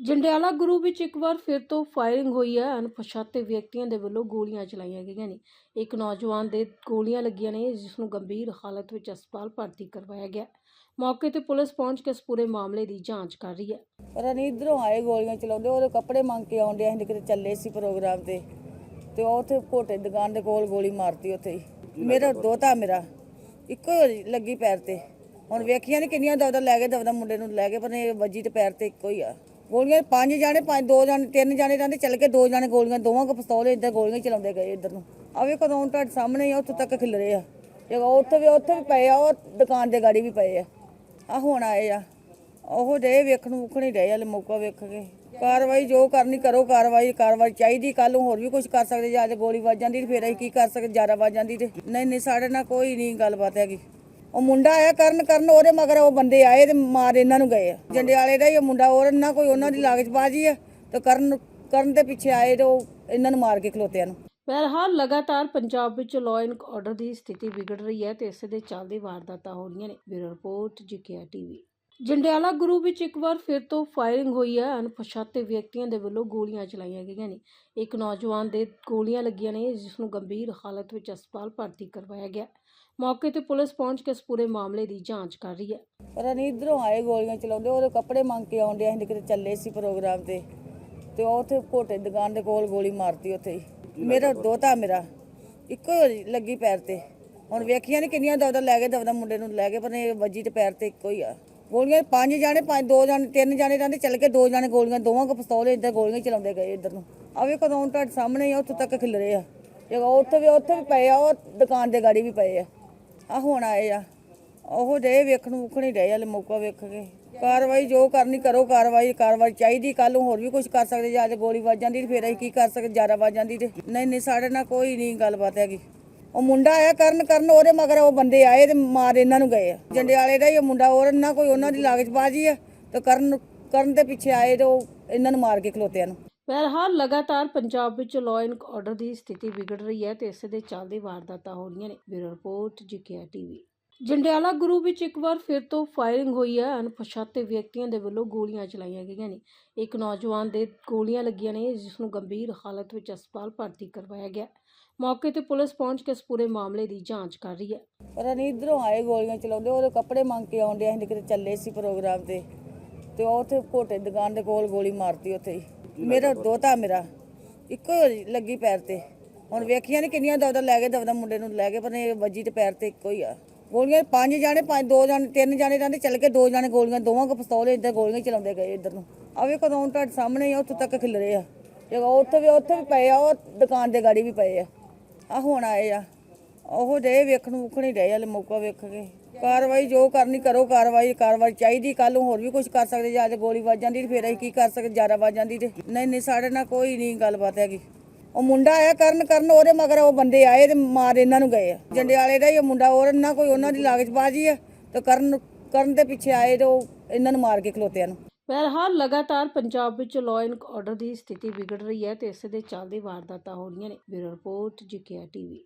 ਜੰਡਿਆਲਾ ਗੁਰੂ ਵਿੱਚ ਇੱਕ ਵਾਰ ਫਿਰ ਤੋਂ ਫਾਇਰਿੰਗ ਹੋਈ ਹੈ। ਅਣਪਛਾਤੇ ਵਿਅਕਤੀਆਂ ਦੇ ਵੱਲੋਂ ਗੋਲੀਆਂ ਚਲਾਈਆਂ ਗਈਆਂ ਨੇ। ਇੱਕ ਨੌਜਵਾਨ ਦੇ ਗੋਲੀਆਂ ਲੱਗੀਆਂ ਨੇ, ਜਿਸ ਨੂੰ ਗੰਭੀਰ ਹਾਲਤ ਵਿੱਚ ਹਸਪਤਾਲ ਭਰਤੀ ਕਰਵਾਇਆ ਗਿਆ। ਮੌਕੇ ਤੇ ਪੁਲਿਸ ਪਹੁੰਚ ਕੇ ਇਸ ਪੂਰੇ ਮਾਮਲੇ ਦੀ ਜਾਂਚ ਕਰ ਰਹੀ ਹੈ। ਪਤਾ ਨਹੀਂ ਇਧਰੋਂ ਆਏ ਗੋਲੀਆਂ ਚਲਾਉਂਦੇ, ਉਹਦੇ ਕੱਪੜੇ ਮੰਗ ਕੇ ਆਉਂਦੇ ਅਸੀਂ ਕਿਤੇ ਚੱਲੇ ਸੀ ਪ੍ਰੋਗਰਾਮ ਤੇ। ਤੇ ਉਹ ਉੱਥੇ ਘੋਟੇ ਦੀ ਦੁਕਾਨ ਦੇ ਕੋਲ ਗੋਲੀ ਮਾਰਤੀ ਉੱਥੇ ਹੀ। ਮੇਰਾ ਦੋਤਾ ਮੇਰਾ, ਇੱਕੋ ਹੀ ਲੱਗੀ ਪੈਰ ਤੇ। ਹੁਣ ਵੇਖੀਆਂ ਨੇ ਕਿੰਨੀਆਂ ਦਵਦਾ ਲੈ ਗਏ ਦਵਦਾ ਮੁੰਡੇ ਨੂੰ ਲੈ ਗਏ, ਪਰ ਇਹ ਵੱਜੀ ਤੇ ਪੈਰ ਤੇ ਇੱਕੋ ਹੀ ਆ। ਗੋਲੀਆਂ ਪੰਜ ਜਾਣੇ ਪੰਜ ਦੋ ਜਾਣੇ ਤਿੰਨ ਜਾਣੇ ਰਹਿੰਦੇ ਚੱਲ ਕੇ ਦੋ ਜਾਣੇ ਗੋਲੀਆਂ ਦੋਵਾਂ ਕੋ ਪਿਸਤੌਲ ਇੱਧਰ ਗੋਲੀਆਂ ਹੀ ਚਲਾਉਂਦੇ ਗਏ ਇੱਧਰ ਨੂੰ। ਆ ਵੇਖੋ ਰੌਣ ਤੁਹਾਡੇ ਸਾਹਮਣੇ ਹੀ ਆ, ਉੱਥੋਂ ਤੱਕ ਖਿਲ ਰਹੇ ਆ। ਤੇ ਉੱਥੇ ਵੀ ਉੱਥੇ ਵੀ ਪਏ ਆ ਉਹ ਦੁਕਾਨ ਦੇ ਗਾੜੀ ਵੀ ਪਏ ਆ। ਆ ਹੁਣ ਆਏ ਆ। ਉਹ ਦੇ ਵੇਖਣ ਨੂੰ ਮੁੱਖ ਨਹੀਂ ਰਹੇ ਹਲੇ ਮੌਕਾ ਵੇਖ ਕੇ। ਕਾਰਵਾਈ ਜੋ ਕਰਨੀ ਕਰੋ ਕਾਰਵਾਈ ਕਾਰਵਾਈ ਚਾਹੀਦੀ ਕੱਲ ਨੂੰ ਹੋਰ ਵੀ ਕੁਝ ਕਰ ਸਕਦੇ ਜਾਂ ਤੇ ਗੋਲੀ ਵੱਜ ਜਾਂਦੀ ਤੇ ਫਿਰ ਅਸੀਂ ਕੀ ਕਰ ਸਕਦੇ ਜ਼ਿਆਦਾ ਵੱਜ ਜਾਂਦੀ ਤੇ। ਨਹੀਂ ਨਹੀਂ ਸਾਡੇ ਨਾਲ ਕੋਈ ਨਹੀਂ ਗੱਲਬਾਤ ਹੈਗੀ। ਉਹ ਮੁੰਡਾ ਆਇਆ ਕਰਨ ਕਰਨ, ਉਹਦੇ ਮਗਰ ਉਹ ਬੰਦੇ ਆਏ ਤੇ ਮਾਰ ਇਹਨਾਂ ਨੂੰ ਗਏ ਜੰਡਿਆਲੇ ਦਾ ਹੀ ਉਹ ਮੁੰਡਾ, ਹੋਰ ਨਾ ਕੋਈ ਉਹਨਾਂ ਦੀ ਲਾਗਚ ਬਾਜੀ ਹੈ ਤੇ ਕਰਨ ਕਰਨ ਦੇ ਪਿੱਛੇ ਆਏ ਤੇ ਉਹ ਇਹਨਾਂ ਨੂੰ ਮਾਰ ਕੇ ਖਲੋਤਿਆਂ ਨੂੰ। ਬਹਰਹਾਲ ਲਗਾਤਾਰ ਪੰਜਾਬ ਵਿੱਚ ਲਾਅ ਐਂਡ ਆਰਡਰ ਦੀ ਸਥਿਤੀ ਵਿਗੜ ਰਹੀ ਹੈ ਤੇ ਇਸੇ ਦੇ ਚੱਲਦੇ ਵਾਰਦਾਤਾਂ ਹੋ ਰਹੀਆਂ ਨੇ। Bureau report, GKR TV. Jandiala Guru ਵਿੱਚ ਇੱਕ ਵਾਰ ਫਿਰ ਤੋਂ ਫਾਇਰਿੰਗ ਹੋਈ ਹੈ। ਅਣਪਛਾਤੇ ਵਿਅਕਤੀਆਂ ਦੇ ਵੱਲੋਂ ਗੋਲੀਆਂ ਚਲਾਈਆਂ ਗਈਆਂ ਨੇ। ਇੱਕ ਨੌਜਵਾਨ ਦੇ ਗੋਲੀਆਂ ਲੱਗੀਆਂ ਨੇ ਜਿਸ ਨੂੰ ਗੰਭੀਰ ਹਾਲਤ ਵਿੱਚ ਹਸਪਤਾਲ ਭਰਤੀ ਕਰਵਾਇਆ ਗਿਆ। ਮੌਕੇ ਤੇ ਪੁਲਿਸ ਪਹੁੰਚ ਕੇ ਇਸ ਪੂਰੇ ਮਾਮਲੇ ਦੀ ਜਾਂਚ ਕਰ ਰਹੀ ਹੈ। ਪਤਾ ਨਹੀਂ ਇਧਰੋਂ ਆਏ ਗੋਲੀਆਂ ਚਲਾਉਂਦੇ ਉਹਦੇ ਕੱਪੜੇ ਮੰਗ ਕੇ ਆਉਂਦੇ ਅਸੀਂ ਕਿਤੇ ਚੱਲੇ ਸੀ ਪ੍ਰੋਗਰਾਮ ਤੇ। ਤੇ ਉਹ ਉੱਥੇ ਘੋਟੇ ਦੀ ਦੁਕਾਨ ਦੇ ਕੋਲ ਗੋਲੀ ਮਾਰਤੀ ਉੱਥੇ ਹੀ। ਮੇਰਾ ਦੋਤਾ ਮੇਰਾ ਇੱਕੋ ਹੀ ਲੱਗੀ ਪੈਰ ਤੇ। ਹੁਣ ਵੇਖੀਆਂ ਨੇ ਕਿੰਨੀਆਂ ਦਵਦਾ ਲੈ ਗਏ ਦਵਦਾ ਮੁੰਡੇ ਨੂੰ ਲੈ ਗਏ ਪਰ ਇਹ ਵੱਜੀ ਤੇ ਪੈਰ ਤੇ ਇੱਕੋ ਹੀ ਆ। ਗੋਲੀਆਂ ਪੰਜ ਜਾਣੇ ਪੰਜ ਦੋ ਜਾਣੇ ਤਿੰਨ ਜਾਣੇ ਰਹਿੰਦੇ ਚੱਲ ਕੇ ਦੋ ਜਾਣੇ ਗੋਲੀਆਂ ਦੋਵਾਂ ਕੋ ਪਿਸਤੌਲ ਇੱਧਰ ਗੋਲੀਆਂ ਹੀ ਚਲਾਉਂਦੇ ਗਏ ਇੱਧਰ ਨੂੰ। ਆ ਵੇਖੋ ਰੌਣ ਤੁਹਾਡੇ ਸਾਹਮਣੇ ਹੀ ਆ, ਉੱਥੋਂ ਤੱਕ ਖਿਲ ਰਹੇ ਆ ਤੇ ਉੱਥੇ ਵੀ ਉੱਥੇ ਵੀ ਪਏ ਆ ਉਹ ਦੁਕਾਨ ਦੇ ਗਾੜੀ ਵੀ ਪਏ ਆ। ਆ ਹੁਣ ਆਏ ਆ। ਉਹ ਦੇ ਵੇਖਣ ਨੂੰ ਮੁੱਖ ਨਹੀਂ ਰਹੇ ਹਲੇ ਮੌਕਾ ਵੇਖ ਕੇ। ਕਾਰਵਾਈ ਜੋ ਕਰਨੀ ਕਰੋ ਕਾਰਵਾਈ ਕਾਰਵਾਈ ਚਾਹੀਦੀ ਕੱਲ ਨੂੰ ਹੋਰ ਵੀ ਕੁਝ ਕਰ ਸਕਦੇ ਜਾਂ ਤੇ ਗੋਲੀ ਵੱਜ ਜਾਂਦੀ ਤੇ ਫਿਰ ਅਸੀਂ ਕੀ ਕਰ ਸਕਦੇ ਜ਼ਿਆਦਾ ਵੱਜ ਜਾਂਦੀ ਤੇ। ਨਹੀਂ ਨਹੀਂ ਸਾਡੇ ਨਾਲ ਕੋਈ ਨਹੀਂ ਗੱਲਬਾਤ ਹੈਗੀ। ਉਹ ਮੁੰਡਾ ਆਇਆ ਕਰਨ ਕਰਨ, ਉਹਦੇ ਮਗਰ ਉਹ ਬੰਦੇ ਆਏ ਤੇ ਮਾਰ ਇਹਨਾਂ ਨੂੰ ਗਏ ਜੰਡਿਆਲੇ ਦਾ ਹੀ ਉਹ ਮੁੰਡਾ, ਹੋਰ ਨਾ ਕੋਈ ਉਹਨਾਂ ਦੀ ਲਾਗਚ ਬਾਜੀ ਹੈ ਤੇ ਕਰਨ ਕਰਨ ਦੇ ਪਿੱਛੇ ਆਏ ਤੇ ਉਹ ਇਹਨਾਂ ਨੂੰ ਮਾਰ ਕੇ ਖਲੋਤਿਆਂ ਨੂੰ। ਬਹਰਹਾਲ ਲਗਾਤਾਰ ਪੰਜਾਬ ਵਿੱਚ ਲਾਅ ਐਂਡ ਆਰਡਰ ਦੀ ਸਥਿਤੀ ਵਿਗੜ ਰਹੀ ਹੈ ਤੇ ਇਸੇ ਦੇ ਚੱਲਦੇ ਵਾਰਦਾਤਾਂ ਹੋ ਰਹੀਆਂ ਨੇ। Bureau report, GKR TV. Jandiala Guru ਵਿੱਚ ਇੱਕ ਵਾਰ ਫਿਰ ਤੋਂ ਫਾਇਰਿੰਗ ਹੋਈ ਹੈ। ਅਣਪਛਾਤੇ ਵਿਅਕਤੀਆਂ ਦੇ ਵੱਲੋਂ ਗੋਲੀਆਂ ਚਲਾਈਆਂ ਗਈਆਂ ਨੇ। ਇੱਕ ਨੌਜਵਾਨ ਦੇ ਗੋਲੀਆਂ ਲੱਗੀਆਂ ਨੇ, ਜਿਸ ਨੂੰ ਗੰਭੀਰ ਹਾਲਤ ਵਿੱਚ ਹਸਪਤਾਲ ਭਰਤੀ ਕਰਵਾਇਆ ਗਿਆ। ਮੌਕੇ ਤੇ ਪੁਲਿਸ ਪਹੁੰਚ ਕੇ ਇਸ ਪੂਰੇ ਮਾਮਲੇ ਦੀ ਜਾਂਚ ਕਰ ਰਹੀ ਹੈ। ਪਤਾ ਨਹੀਂ ਇਧਰੋਂ ਆਏ ਗੋਲੀਆਂ ਚਲਾਉਂਦੇ, ਉਹਦੇ ਕੱਪੜੇ ਮੰਗ ਕੇ ਆਉਂਦੇ, ਅਸੀਂ ਕਿਤੇ ਚੱਲੇ ਸੀ ਪ੍ਰੋਗਰਾਮ ਤੇ। ਤੇ ਉਹ ਉੱਥੇ ਘੋਟੇ ਦੀ ਦੁਕਾਨ ਦੇ ਕੋਲ ਗੋਲੀ ਮਾਰਤੀ ਉੱਥੇ ਹੀ। ਮੇਰਾ ਦੋਤਾ ਮੇਰਾ, ਇੱਕੋ ਹੀ ਲੱਗੀ ਪੈਰ ਤੇ। ਹੁਣ ਵੇਖੀਆਂ ਨੇ ਕਿੰਨੀਆਂ ਦਵਦਾ ਲੈ ਗਏ ਦਵਦਾ ਮੁੰਡੇ ਨੂੰ ਲੈ ਗਏ, ਪਰ ਇਹ ਵੱਜੀ ਤੇ ਪੈਰ ਤੇ ਇੱਕੋ ਹੀ ਆ। ਗੋਲੀਆਂ ਪੰਜ ਜਾਣੇ ਪੰਜ ਦੋ ਜਾਣੇ ਤਿੰਨ ਜਾਣੇ ਰਹਿੰਦੇ ਚੱਲ ਕੇ ਦੋ ਜਾਣੇ ਗੋਲੀਆਂ ਦੋਵਾਂ ਕੋ ਪਿਸਤੌਲ ਇੱਧਰ ਗੋਲੀਆਂ ਹੀ ਚਲਾਉਂਦੇ ਗਏ ਇੱਧਰ ਨੂੰ। ਆ ਵੇਖੋ ਰੌਣ ਤੁਹਾਡੇ ਸਾਹਮਣੇ ਹੀ ਆ, ਉੱਥੋਂ ਤੱਕ ਖਿਲ ਰਹੇ ਆ। ਤੇ ਉੱਥੇ ਵੀ ਉੱਥੇ ਵੀ ਪਏ ਆ ਉਹ ਦੁਕਾਨ ਦੇ ਗਾੜੀ ਵੀ ਪਏ ਆ। ਆ ਹੁਣ ਆਏ ਆ। ਉਹ ਦੇ ਵੇਖਣ ਨੂੰ ਮੁੱਖ ਨਹੀਂ ਰਹੇ ਹਲੇ ਮੌਕਾ ਵੇਖ ਕੇ। ਕਾਰਵਾਈ ਜੋ ਕਰਨੀ ਕਰੋ ਕਾਰਵਾਈ ਕਾਰਵਾਈ ਚਾਹੀਦੀ ਕੱਲ ਨੂੰ ਹੋਰ ਵੀ ਕੁਝ ਕਰ ਸਕਦੇ ਜਾਂ ਤੇ ਗੋਲੀ ਵੱਜ ਜਾਂਦੀ ਤੇ ਫਿਰ ਅਸੀਂ ਕੀ ਕਰ ਸਕਦੇ ਜ਼ਿਆਦਾ ਵੱਜ ਜਾਂਦੀ ਤੇ। ਨਹੀਂ ਨਹੀਂ ਸਾਡੇ ਨਾਲ ਕੋਈ ਨਹੀਂ ਗੱਲਬਾਤ ਹੈਗੀ। ਉਹ ਮੁੰਡਾ ਆਇਆ ਕਰਨ ਕਰਨ, ਉਹਦੇ ਮਗਰ ਉਹ ਬੰਦੇ ਆਏ ਤੇ ਮਾਰ ਇਹਨਾਂ ਨੂੰ ਗਏ। ਜੰਡਿਆਲੇ ਦਾ ਹੀ ਉਹ ਮੁੰਡਾ, ਹੋਰ ਨਾ ਕੋਈ ਉਹਨਾਂ ਦੀ ਲਾਗਚ ਬਾਜੀ ਆ। ਤੇ ਕਰਨ ਕਰਨ ਦੇ ਪਿੱਛੇ ਆਏ ਤੇ ਉਹ ਇਹਨਾਂ ਨੂੰ ਮਾਰ ਕੇ ਖਲੋਤਿਆਂ ਨੂੰ। ਬਹਰਹਾਲ ਲਗਾਤਾਰ ਪੰਜਾਬ ਵਿੱਚ ਲਾਅ ਐਂਡ ਆਰਡਰ ਦੀ ਸਥਿਤੀ ਵਿਗੜ ਰਹੀ ਹੈ ਤੇ ਇਸ ਦੇ ਚੱਲਦੇ ਵਾਰਦਾਤਾਂ ਹੋ ਰਹੀਆਂ ਨੇ। Bureau report, GKR TV.